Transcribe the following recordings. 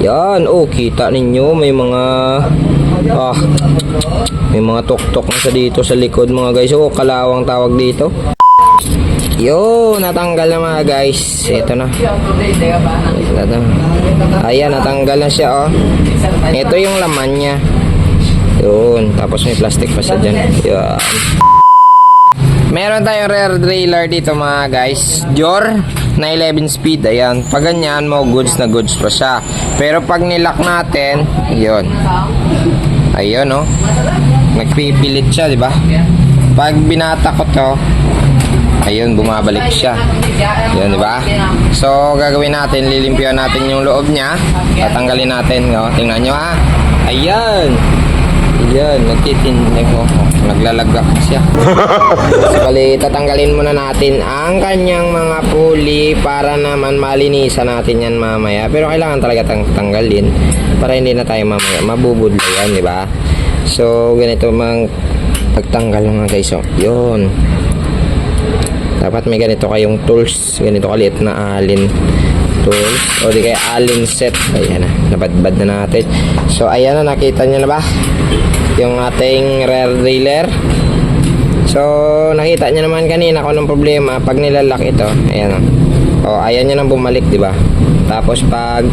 Yan, oh, kita ninyo may mga ah may mga tuktok na sa dito sa likod mga guys. Oh, kalawang tawag dito. Yo, natanggal na mga guys. Ito na. Ito na. Ayan, natanggal na siya oh. Ito yung laman niya. Yun, tapos may plastic pa siya dyan. Yan. Meron tayong rear trailer dito mga guys. Jor na 11 speed. Ayan. Pag ganyan mo, goods na goods pa siya. Pero pag nilock natin, yun. Ayun oh. Nagpipilit siya, di ba? Pag binata ko to, ayun, bumabalik siya. Yun, di ba? So, gagawin natin, lilimpyo natin yung loob niya. Tatanggalin natin, no? Tingnan nyo ha. Ayan. Ayan, nagtitindig mo. Naglalagak siya. bali, tatanggalin muna natin ang kanyang mga puli para naman malinisan natin yan mamaya. Pero kailangan talaga tang tanggalin para hindi na tayo mamaya mabubudlo yan, di ba? So, ganito mang pagtanggal mga guys. So, yun. Dapat may ganito kayong tools. Ganito kaliit na alin tools. O di kaya alin set. Ayan na. Nabadbad na natin. So, ayan na. Nakita nyo na ba? Yung ating rear derailleur. So, nakita nyo naman kanina kung anong problema. Pag nilalak ito. Ayan o. Ayan nyo nang bumalik, di ba? Tapos pag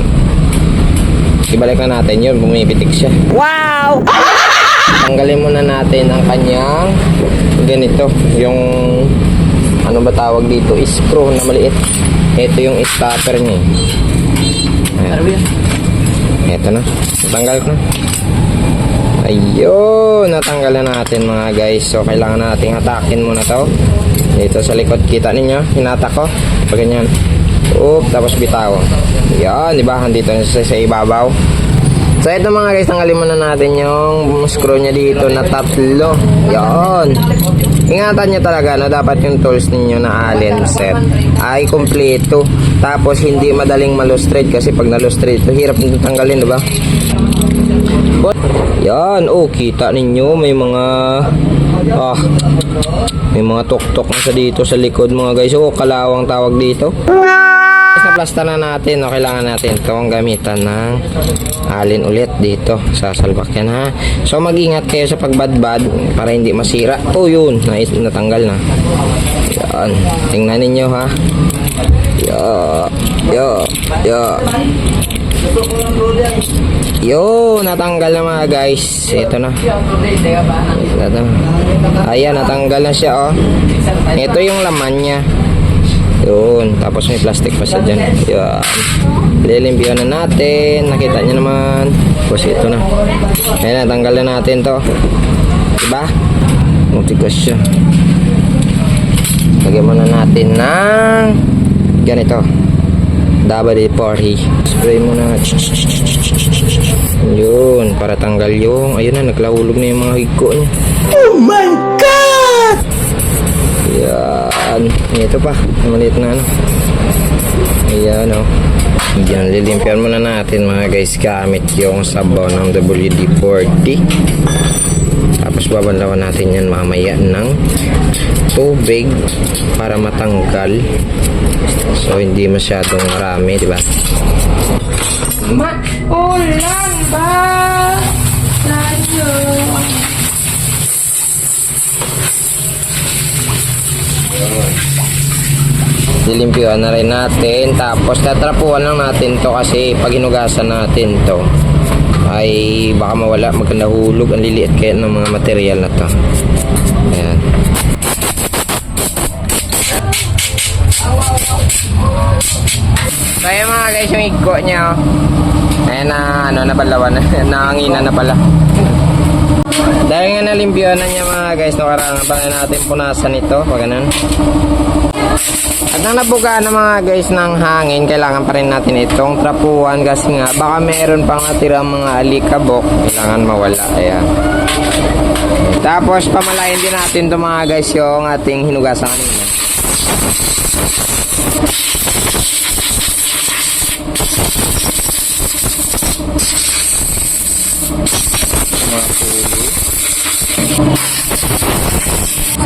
ibalik na natin yun, bumibitik siya. Wow! Tanggalin muna natin ang kanyang ganito, yung ano ba tawag dito, screw na maliit. Ito yung stopper niya. Ayan. Ito na. Tanggal ko na. Ayun, natanggal na natin mga guys. So, kailangan nating hatakin muna to. Dito sa likod, kita ninyo, hinatak ko. Pag ganyan. Oop, tapos bitaw. Yan, di ba? Andito na siya sa ibabaw. So, ito mga guys, tanggalin muna natin yung screw niya dito na tatlo. Yan. Ingatan nyo talaga, no? Dapat yung tools ninyo na allen set ay kompleto. Tapos, hindi madaling malustrate kasi pag nalustrate, hirap nito tanggalin, di ba? Yan, oh, kita ninyo may mga ah may mga tuktok na sa dito sa likod mga guys. Oh, kalawang tawag dito. Plasta na natin, no, kailangan natin itong gamitan ng alin ulit dito sa salbakyan ha. So mag-ingat kayo sa pagbadbad para hindi masira. Oh, yun, natanggal na. Yan, tingnan ninyo ha. Yo, yo, yo. Yo, natanggal na mga guys. Ito na. Ito na. Ayan, natanggal na siya oh. Ito yung laman niya. Yun, tapos may plastic pa siya dyan. Yan. Lilimpyo na natin. Nakita niyo naman. Tapos ito na. Ayan, natanggal na natin to. Diba? Mutigas siya. Lagyan muna natin ng ganito. WD-40 spray mo na yun para tanggal yung ayun na naglahulog na yung mga higko niya oh my god yan ito pa. Maliit na ano. Ayan o yan lilimpyan muna natin mga guys gamit yung sabaw ng WD-40 tapos babanlawan natin yan mamaya ng tubig para matanggal. So hindi masyadong marami di ba? Maulan ba? Tayo? Dilimpyuhan na rin natin. Tapos tatrapuan lang natin to kasi pag hinugasan natin to ay baka mawala maganda hulog ang liliit kaya ng mga material na to. Ayan. So ayan mga guys yung igko niya oh. Ayan na ano nabalawan na nangangina na pala. Dahil nga nalimpyuhan na niya mga guys, nakaraan bang natin punasan ito, pag ganun. At nang nabuga na mga guys ng hangin, kailangan pa rin natin itong trapuan kasi nga baka meron pang natirang mga alikabok, kailangan mawala. Ayan. Tapos pamalayan din natin to mga guys yung ating hinugasan kanina. Mga puli.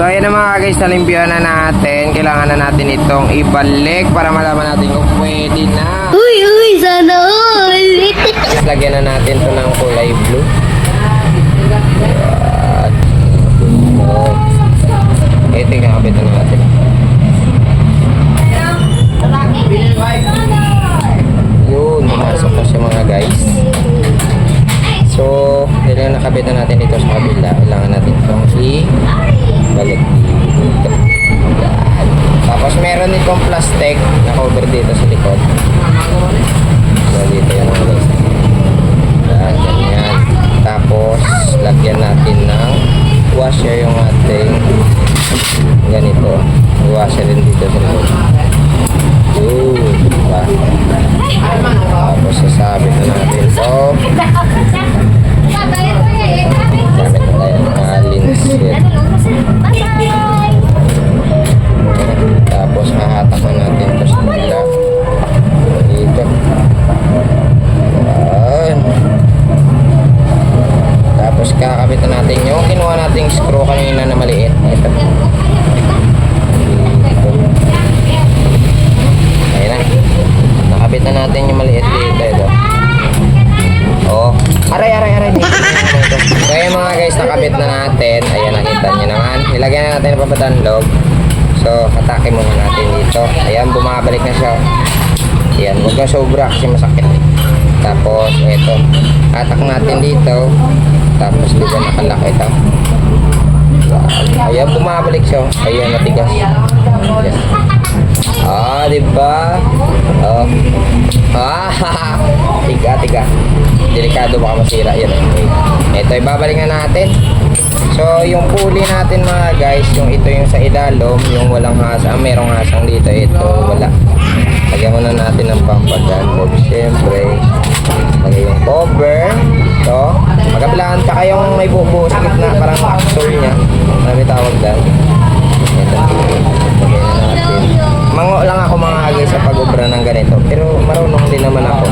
So ayan na mga guys, nalimpyo na natin. Kailangan na natin itong ibalik para malaman natin kung pwede na. Uy, uy, sana all! lagyan na natin to ng kulay blue. Yan. Oh. Ito yung nakabitan natin. Yun, pumasok na siya mga guys. So, na nakabit na natin dito sa kabila, kailangan natin dito. Yan. Tapos meron itong plastic na cover dito sa likod. Natin yung kinuha nating screw kanina na maliit. Ito. Ayun na. Nakabit na natin yung maliit dito. Ito. Oh, aray, aray, aray. Dito. So, ayan mga guys, nakabit na natin. Ayan, nakita nyo naman. Nilagyan na natin ng pabatang loob. So, atake muna natin dito. Ayan, bumabalik na siya. Ayan, huwag ka sobra kasi masakit. Tapos, eto. Atak natin dito. Tapos, di ba nakalak ito? Ayan, bumabalik siya. Ayan, matigas. Yes. Ah, di ba? Oh. Ah, tiga, tiga. Delikado baka masira yan. Ito, ibabalik na natin. So, yung pulley natin mga guys, yung ito yung sa ilalom, yung walang hasang, merong hasang dito, ito wala. Lagyan muna natin ng pampagan. Siyempre. Lagyan yung cover. Ito. Magkabilaan pa kayong may bubo sa gitna, parang axle niya. Marami tawag dyan. Mango lang ako mga guys sa pag-ubra ng ganito. Pero marunong din naman ako.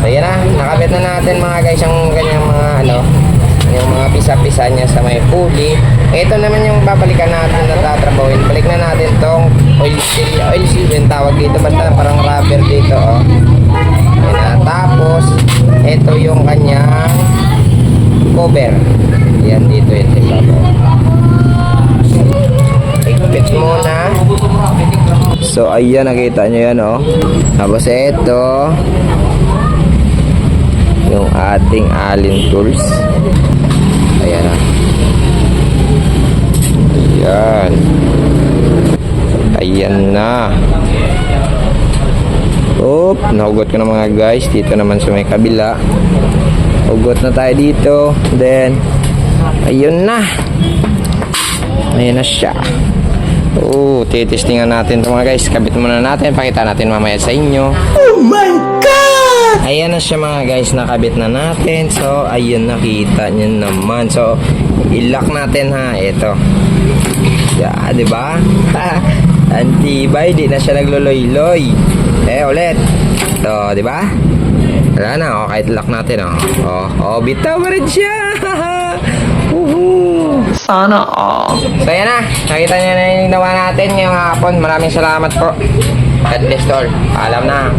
So yan na, nakabit na natin mga guys yung kanyang mga ano, yung mga pisa-pisa niya sa may pulley. Ito naman yung babalikan natin na tatrabawin. Balik na natin tong oil seal, oil seal yung tawag dito. Basta parang rubber dito, oh. Tapos, ito yung kanyang cover. Yan dito, ito yung babaw. Ikpit muna. So, ayan, nakita nyo yan, oh. Tapos, ito, yung ating allen tools. Ayan na. Ayan. Ayan na. Oop, nahugot ko na mga guys. Dito naman sa may kabila. Hugot na tayo dito. Then, ayun na. Ayan na siya. Oo, titestingan natin ito mga guys. Kabit muna natin. Pakita natin mamaya sa inyo. Ayan na siya mga guys, nakabit na natin. So, ayun nakita niyo naman. So, i-lock natin ha. Ito. Yeah, di ba? Antibay, di na siya nagloloy-loy. Eh, ulit. Ito, di ba? Wala na, oh, kahit lock natin, oh. Oh, oh bitaw pa rin siya. Sana all. So, yan na. Nakita niyo na yung ginawa natin ngayong hapon. Maraming salamat po. God bless all. Paalam na.